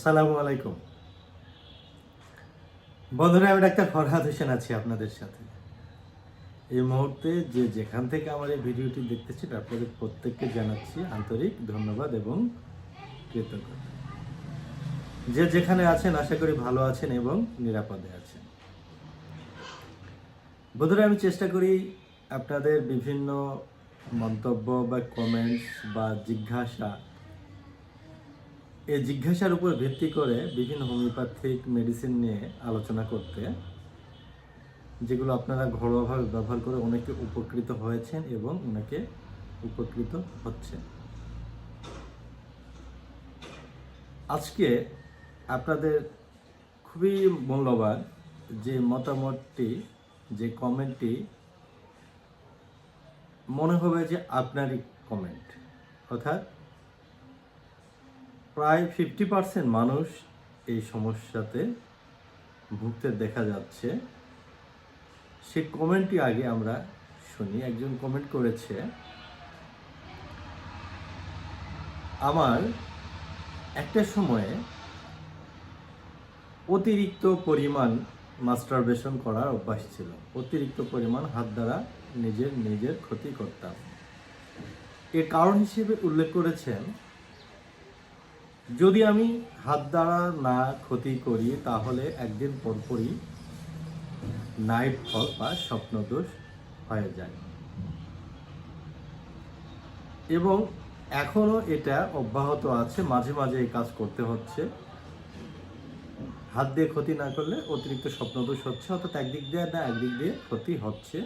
আসসালামু আলাইকুম। বন্ধুরা, আমি ডাক্তার ফরহাদ হোসেন আছি আপনাদের সাথে। এই মুহূর্তে যে যেখান থেকে আমার এই ভিডিওটি দেখতেছি আপনাদের প্রত্যেককে জানাচ্ছি আন্তরিক ধন্যবাদ এবং কৃতজ্ঞতা। যে যেখানে আছেন, আশা করি ভালো আছেন এবং নিরাপদে আছেন। বন্ধুরা, আমি চেষ্টা করি আপনাদের বিভিন্ন মন্তব্য বা কমেন্টস বা জিজ্ঞাসা এই জিজ্ঞাসার উপর ভিত্তি করে বিভিন্ন হোমিওপ্যাথিক মেডিসিন নিয়ে আলোচনা করতে, যেগুলো আপনারা ঘরোয়াভাবে ব্যবহার করে অনেকে উপকৃত হয়েছেন এবং অনেকে উপকৃত হচ্ছেন। আজকে আপনাদের খুবই মূল্যবান যে মতামতটি, যে কমেন্টটি, মনে হবে যে আপনারই কমেন্ট। অর্থাৎ প্রায় ফিফটি পার্সেন্ট মানুষ এই সমস্যাতে ভুগতে দেখা যাচ্ছে। সে কমেন্টটি আগে আমরা শুনি। একজন কমেন্ট করেছে, আমার একটা সময়ে অতিরিক্ত পরিমাণ মাস্টারবেশন করার অভ্যাস ছিল। অতিরিক্ত পরিমাণ হাত দ্বারা নিজের নিজের ক্ষতি করতাম। এর কারণ হিসেবে উল্লেখ করেছেন যদি আমি হাত দ্বারা না ক্ষতি করি, তাহলে একদিন পরপরই নাইট ফল বা স্বপ্নদোষ হয়ে যায়। এবং এখনও এটা অব্যাহত আছে, মাঝে মাঝে এই কাজ করতে হচ্ছে। হাত দিয়ে ক্ষতি না করলে অতিরিক্ত স্বপ্নদোষ হচ্ছে, অর্থাৎ একদিক দিয়ে না একদিক দিয়ে ক্ষতি হচ্ছে।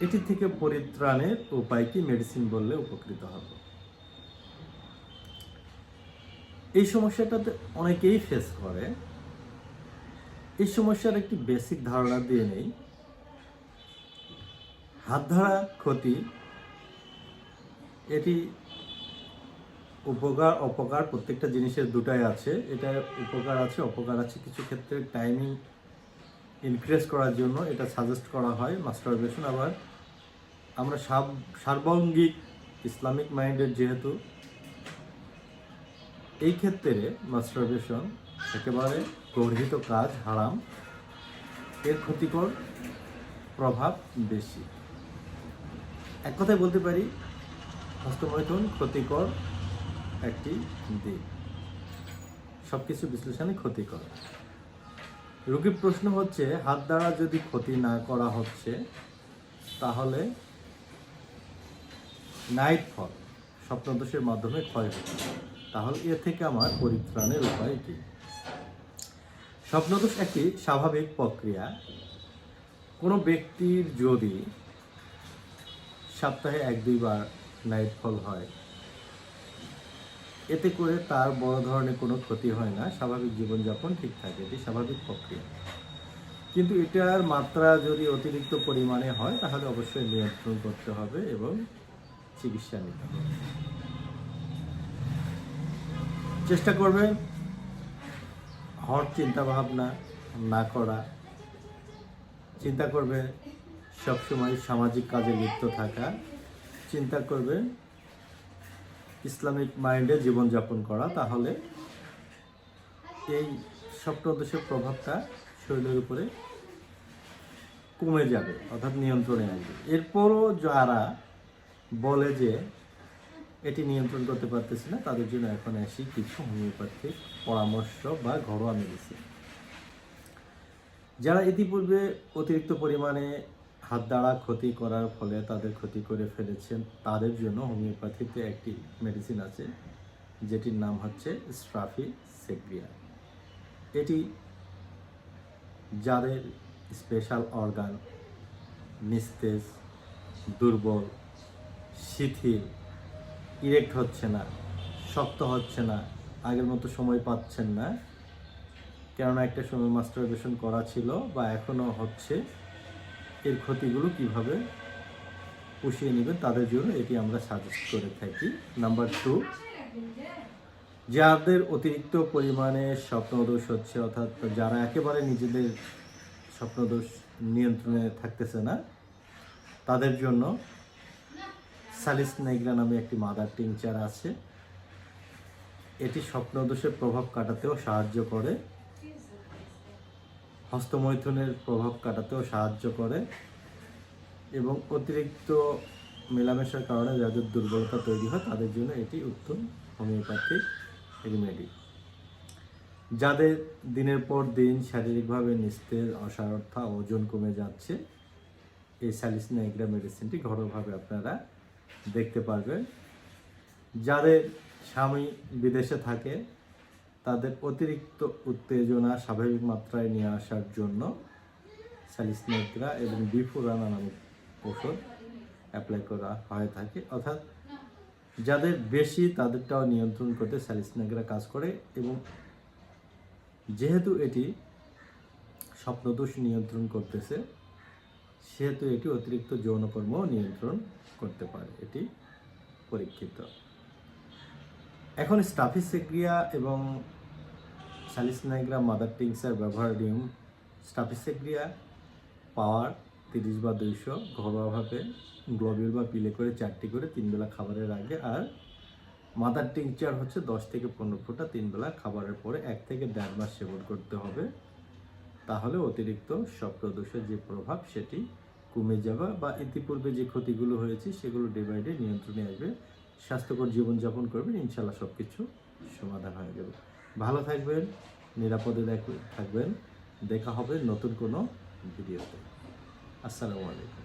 এটি থেকে পরিত্রাণের উপায় কি? মেডিসিন বললে উপকৃত হবে। এই সমস্যাটাতে অনেকেই ফেস করে। এই সমস্যার একটি বেসিক ধারণা দিয়ে নেই। হাত ধরা ক্ষতি, এটি উপকার, অপকার প্রত্যেকটা জিনিসের দুটাই আছে। এটা উপকার আছে, অপকার আছে কিছু ক্ষেত্রে টাইমিং ইনক্রিজ করার জন্য এটা সাজেস্ট করা হয়। মাস্টারবেশন আবার আমরা সার্বঙ্গিক ইসলামিক মাইন্ডের যেহেতু এই ক্ষেত্রে মাস্টারবেশন একেবারে গর্হিত কাজ, হারাম। এর ক্ষতিকর প্রভাব বেশি। এক কথায় বলতে পারি, হস্তমৈথুন ক্ষতিকর একটি দিক। সব কিছু বিশ্লেষণে ক্ষতিকর। রোগীর প্রশ্ন হচ্ছে, হাত দ্বারা যদি ক্ষতি না করা হচ্ছে, তাহলে নাইট ফল, স্বপ্নদোষের মাধ্যমে ক্ষয় হচ্ছে তাহলে এ থেকে আমার পরিত্রাণের উপায় কি? স্বপ্নদোষ একটি স্বাভাবিক প্রক্রিয়া। কোনো ব্যক্তির যদি সপ্তাহে এক দুইবার নাইট ফল হয়, এতে করে তার বড় ধরনের কোনো ক্ষতি হয় না, স্বাভাবিক জীবনযাপন ঠিক থাকে, এটি স্বাভাবিক প্রক্রিয়া। কিন্তু এটার মাত্রা যদি অতিরিক্ত পরিমাণে হয়, তাহলে অবশ্যই নিয়ন্ত্রণ করতে হবে এবং চিকিৎসা নিতে হবে। চেষ্টা করবে। হট চিন্তা ভাবনা না করা। চিন্তা করবে সবসময় সামাজিক কাজে লিপ্ত থাকা। চিন্তা করবে ইসলামিক মাইন্ডে জীবনযাপন করা। তাহলে এই স্বপ্নদোষের প্রভাবটা শরীরের উপরে কমে যাবে, অর্থাৎ নিয়ন্ত্রণে আসবে। এরপরও যারা বলে যে এটি নিয়ন্ত্রণ করতে পারতেছি না, তাদের জন্য এখন আসি কিছু হোমিওপ্যাথিক পরামর্শ বা ঘরোয়া মেডিসিন যারা ইতিপূর্বে অতিরিক্ত পরিমাণে হাত দ্বারা ক্ষতি করার ফলে তাদের ক্ষতি করে ফেলেছেন, তাদের জন্য হোমিওপ্যাথিতে একটি মেডিসিন আছে, যেটির নাম হচ্ছে স্ট্রাফি সেগ্রিয়া এটি যাদের স্পেশাল অর্গান নিস্তেজ, দুর্বল, শিথিল ইরেক্ট হচ্ছে না, শক্ত হচ্ছে না, আগের মতো সময় পাচ্ছেন না। কেননা একটা সময় মাস্টারবেশন করা ছিল বা এখনও হচ্ছে, এর ক্ষতিগুলো কীভাবে পুষিয়ে নেবেন তাদের জন্য এটি আমরা সাজেস্ট করে থাকি। নাম্বার টু যাদের অতিরিক্ত পরিমাণে স্বপ্নদোষ হচ্ছে, অর্থাৎ যারা একেবারে নিজেদের স্বপ্নদোষ নিয়ন্ত্রণে থাকতেছে না, তাদের জন্য সালিস নাইগ্রা নামে একটি মাদার টিংচার আছে। এটি স্বপ্নদোষের প্রভাব কাটাতেও সাহায্য করে। হস্তমৈথুনের প্রভাব কাটাতেও সাহায্য করে এবং অতিরিক্ত মেলামেশার কারণে যাদের দুর্বলতা তৈরি হয়, তাদের জন্য এটি উত্তম হোমিওপ্যাথিক রেমেডি যাদের দিনের পর দিন শারীরিকভাবে নিস্তেজ অসারতা ওজন কমে যাচ্ছে, এই স্যালিসিনা এগ্রা মেডিসিনটি ঘরোয়াভাবে আপনারা দেখতে পারবেন যাদের স্বামী বিদেশে থাকে, তাদের অতিরিক্ত উত্তেজনা স্বাভাবিক মাত্রায় নিয়ে আসার জন্য স্যালিসনেগ্রা এবং বিফুরানা নামক ওষুধ অ্যাপ্লাই করা হয়ে থাকে। অর্থাৎ যাদের বেশি, তাদেরটাও নিয়ন্ত্রণ করতে স্যালিসনেগ্রা কাজ করে এবং যেহেতু এটি স্বপ্নদোষ নিয়ন্ত্রণ করতেছে সেহেতু এটি অতিরিক্ত যৌনকর্ম নিয়ন্ত্রণ করতে পারে, এটি পরীক্ষিত। এখন স্টাফিসেগ্রিয়া এবং স্যালিসনাইগ্রা মাদার টিংসার ব্যবহার নিয়ম স্টাফিসেগ্রিয়া পাওয়ার তিরিশ বা দুইশো ঘরোয়াভাবে গ্লোবিল বা পিলে করে চারটি করে তিন বেলা খাবারের আগে, আর মাদার টিংচার হচ্ছে দশ থেকে পনেরো ফোঁটা তিন বেলা খাবারের পরে এক থেকে দেড় মাস সেবন করতে হবে। তাহলে অতিরিক্ত স্বপ্নদোষের যে প্রভাব সেটি কমে যাবে বা ইতিপূর্বে যে ক্ষতিগুলো হয়েছে সেগুলো ডে বাই ডে নিয়ন্ত্রণে আসবে। স্বাস্থ্যকর জীবনযাপন করবেন ইনশাল্লাহ সব কিছু সমাধান হয়ে যাবে। ভালো থাকবেন, নিরাপদে থাকবেন। দেখা হবে নতুন কোনো ভিডিওতে। আসসালামু আলাইকুম।